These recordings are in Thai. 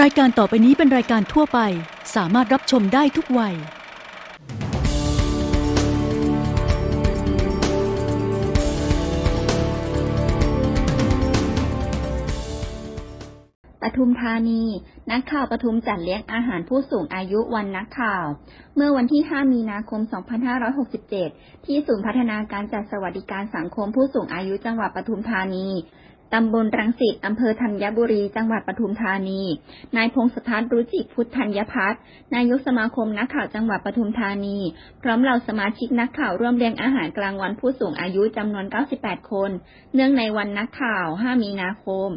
รายการต่อไปนี้เป็นรายการทั่วไป สามารถรับชมได้ทุกวัย ปทุมธานี นักข่าวปทุมจัดเลี้ยงอาหารผู้สูงอายุวันนักข่าว เมื่อวันที่ 5 มีนาคม 2567 ที่ศูนย์พัฒนาการจัดสวัสดิการสังคมผู้สูงอายุจังหวัดปทุมธานี ตำบลรังสิตอำเภอธัญบุรี จังหวัดปทุมธานี นายพงศธรรุจิพุทธัญพัฒน์นายกสมาคมนักข่าวจังหวัดปทุมธานี พร้อมเหล่าสมาชิกนักข่าวร่วมเลี้ยงอาหารกลางวันผู้สูงอายุจำนวน 98 คน เนื่องในวันนักข่าว 5 มีนาคม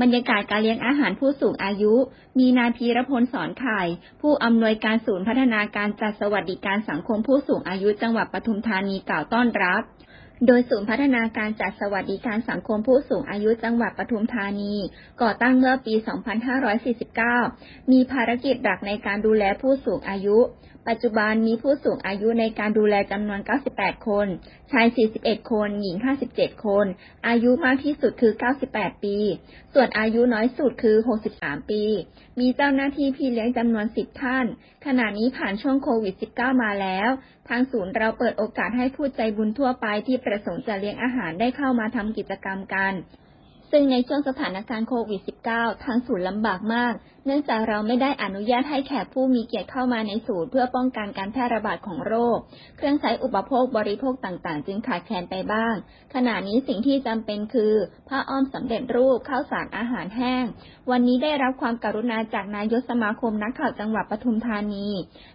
บรรยากาศการเลี้ยงอาหารผู้สูงอายุ มีนายพีรพลสอนไข่ ผู้อำนวยการศูนย์พัฒนาการจัดสวัสดิการสังคมผู้สูงอายุจังหวัดปทุมธานีกล่าวต้อนรับ โดยศูนย์พัฒนาการจัดสวัสดิการสังคมผู้สูงอายุจังหวัดปทุมธานี ก่อตั้งเมื่อปี 2549 มีภารกิจหลักในการดูแลผู้สูงอายุ ปัจจุบันมีผู้สูงอายุในการดูแลจำนวน 98 คน ชาย 41 คน หญิง 57 คน อายุมากที่สุดคือ 98 ปี ส่วนอายุน้อยสุดคือ 63 ปี มีเจ้าหน้าที่พี่เลี้ยงจำนวน 10 ท่าน ขณะนี้ผ่านช่วงโควิด -19 มาแล้ว ทางศูนย์เราเปิดโอกาสให้ผู้ใจบุญทั่วไปที่ประสงค์จะเลี้ยงอาหารได้เข้ามาทำกิจกรรมกัน ซึ่งในช่วงสถานการณ์โควิด -19 ทางศูนย์ลำบากมาก เนื่องจากเราไม่ได้อนุญาตให้แขกผู้มีเกียรติเข้ามาในศูนย์เพื่อป้องกันการแพร่ระบาดของโรค เครื่องใช้อุปโภคบริโภคต่างๆ จึงขาดแคลนไปบ้าง ขณะนี้สิ่งที่จำเป็นคือผ้าอ้อมสำเร็จรูปข้าวสารอาหารแห้ง วันนี้ได้รับความกรุณาจากนายกสมาคมนักข่าวจังหวัดปทุมธานี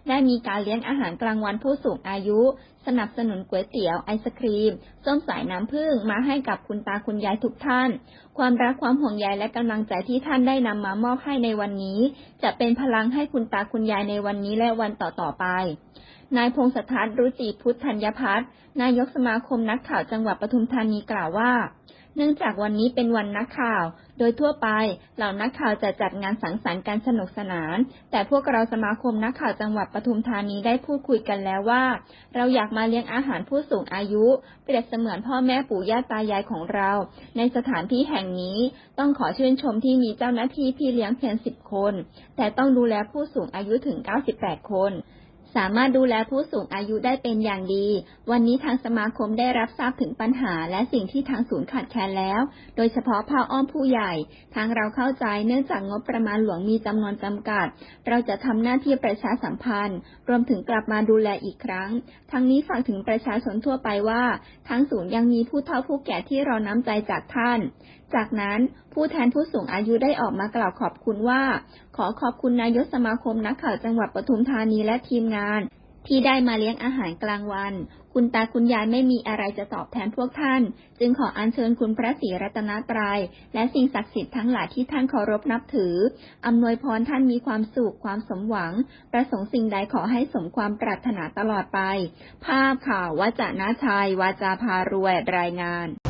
ได้มีการเลี้ยงอาหารกลางวันผู้สูงอายุ สนับสนุนก๋วยเตี๋ยว ไอศครีม ส้มสายน้ำผึ้งมาให้กับคุณตาคุณยายทุกท่าน ความรักความห่วงใยและกำลังใจที่ท่านได้นำมามอบให้ในวันนี้ จะเป็นพลังให้คุณตาคุณยายในวันนี้และวันต่อๆไปนายพงศธรรุจิพุทธัญพัฒน์นายกสมาคมนักข่าวจังหวัดปทุมธานีกล่าวว่า เนื่องจากวันนี้เป็นวันนักข่าว โดยทั่วไปเหล่านักข่าวจะจัดงานสังสรรค์กันสนุกสนาน แต่พวกเราสมาคมนักข่าวจังหวัดปทุมธานีได้พูดคุยกันแล้วว่า เราอยากมาเลี้ยงอาหารผู้สูงอายุ เปรียบเสมือนพ่อแม่ปู่ย่าตายายของเรา ในสถานที่แห่งนี้ต้องขอชื่นชมที่มีเจ้าหน้าที่พี่เลี้ยงเพียงสิบคน แต่ต้องดูแลผู้สูงอายุถึง 98 คน สามารถดูแลผู้สูงอายุได้เป็นอย่างดี วันนี้ทางสมาคมได้รับทราบถึงปัญหาและสิ่งที่ทางศูนย์ขาดแคลนแล้ว โดยเฉพาะผ้าอ้อมผู้ใหญ่ ทางเราเข้าใจเนื่องจากงบประมาณหลวงมีจำนวนจำกัด เราจะทำหน้าที่ประชาสัมพันธ์ รวมถึงกลับมาดูแลอีกครั้ง ทั้งนี้ฝากถึงประชาชนทั่วไปว่า ทางศูนย์ยังมีผู้เฒ่าผู้แก่ที่รอน้ำใจจากท่าน จากนั้นผู้แทนผู้สูงอายุได้ออกมากล่าวขอบคุณว่า ขอขอบคุณนายกสมาคมนักข่าวจังหวัดปทุมธานีและทีมงานที่ได้มาเลี้ยงอาหารกลางวัน คุณตาคุณยายไม่มีอะไรจะตอบแทนพวกท่าน จึงขออัญเชิญคุณพระศรีรัตนตรยัย และสิ่งศักดิ์สิทธิ์ทั้งหลายที่ท่านเคารพนับถือ อำนวยพรท่านมีความสุขความสมหวัง ประสงค์สิ่งใดขอให้สมความปรารถนาตลอดไป ภาพข่าววจนาชัยวาจาพารวยรายงาน